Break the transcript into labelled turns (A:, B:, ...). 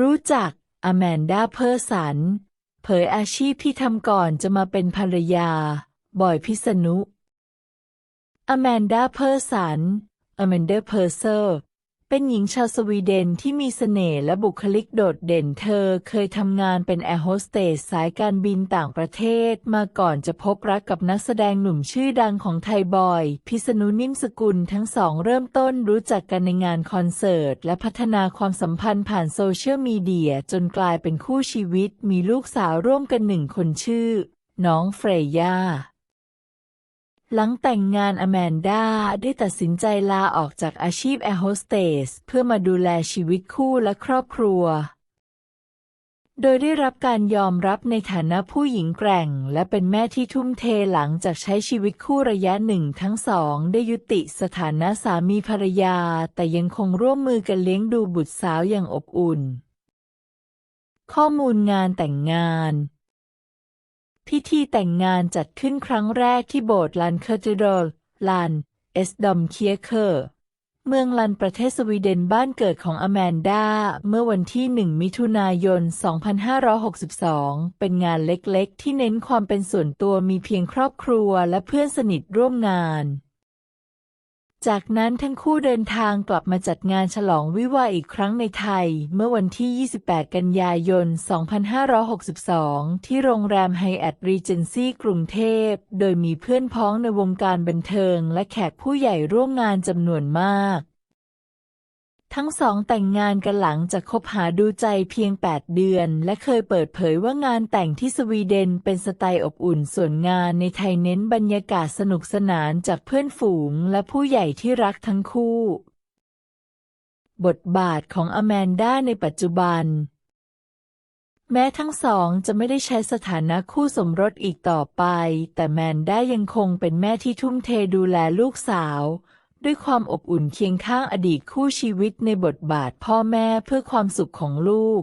A: รู้จักอแมนดาเพอร์สัน เผยอาชีพที่ทำก่อนจะมาเป็นภรรยาบอยพิษณุอแมนดาเพอร์สันอแมนเดอร์เพอร์เซอร์ เป็นหญิงชาวสวีเดนที่มีเสน่ห์และบุคลิกโดดเด่นเธอเคยทำงานเป็นแอร์โฮสเตสสายการบินต่างประเทศมาก่อนจะพบรักกับนักแสดงหนุ่มชื่อดังของไทยบอย พิษณุนิ่มสกุลทั้งสองเริ่มต้นรู้จักกันในงานคอนเสิร์ต และพัฒนาความสัมพันธ์ผ่านโซเชียลมีเดียจนกลายเป็นคู่ชีวิต มีลูกสาวร่วมกันหนึ่งคนชื่อ น้องเฟรย่า หลังแต่งงานอแมนดาได้ตัดสินใจลาออกจากอาชีพแอร์โฮสเตสเพื่อมาดูแลชีวิตคู่และครอบครัว โดยได้รับการยอมรับในฐานะผู้หญิงแกร่ง และเป็นแม่ที่ทุ่มเทหลังจากใช้ชีวิตคู่ระยะหนึ่งทั้งสอง ได้ยุติสถานะสามีภรรยา แต่ยังคงร่วมมือกันเลี้ยงดูบุตรสาวอย่างอบอุ่น ข้อมูลงานแต่งงาน พิธีแต่งงานจัดขึ้นครั้งแรกที่โบสถ์ลันเคอร์ติโดลลัน เอสดอมเคียเคอร์ เมืองลันประเทศสวีเดนบ้านเกิดของอแมนดา เมื่อวันที่ 1 มิถุนายน 2562 เป็นงานเล็กๆ ที่เน้นความเป็นส่วนตัวมีเพียงครอบครัวและเพื่อนสนิทร่วมงาน จากนั้นทั้งคู่เดินทางกลับมาจัดงานฉลองวิวาอีกครั้งในไทย เมื่อวันที่ 28 กันยายน 2562 ที่โรงแรมไฮแอทรีเจนซี่กรุงเทพ โดยมีเพื่อนพ้องในวงการบันเทิงและแขกผู้ใหญ่ร่วมงานจำนวนมาก ทั้งสองแต่งงานกันหลังจากคบหาดูใจเพียง 8 เดือน และเคยเปิดเผยว่างานแต่งที่สวีเดนเป็นสไตล์อบอุ่นส่วนงานในไทยเน้นบรรยากาศสนุกสนานจากเพื่อนฝูงและผู้ใหญ่ที่รักทั้งคู่ บทบาทของอแมนด้าในปัจจุบัน แม้ทั้งสองจะไม่ได้ใช้สถานะคู่สมรสอีกต่อไป แต่แมนด้ายังคงเป็นแม่ที่ทุ่มเทดูแลลูกสาว ด้วยความอบอุ่นเคียงข้างอดีตคู่ชีวิตในบทบาทพ่อแม่เพื่อความสุขของลูก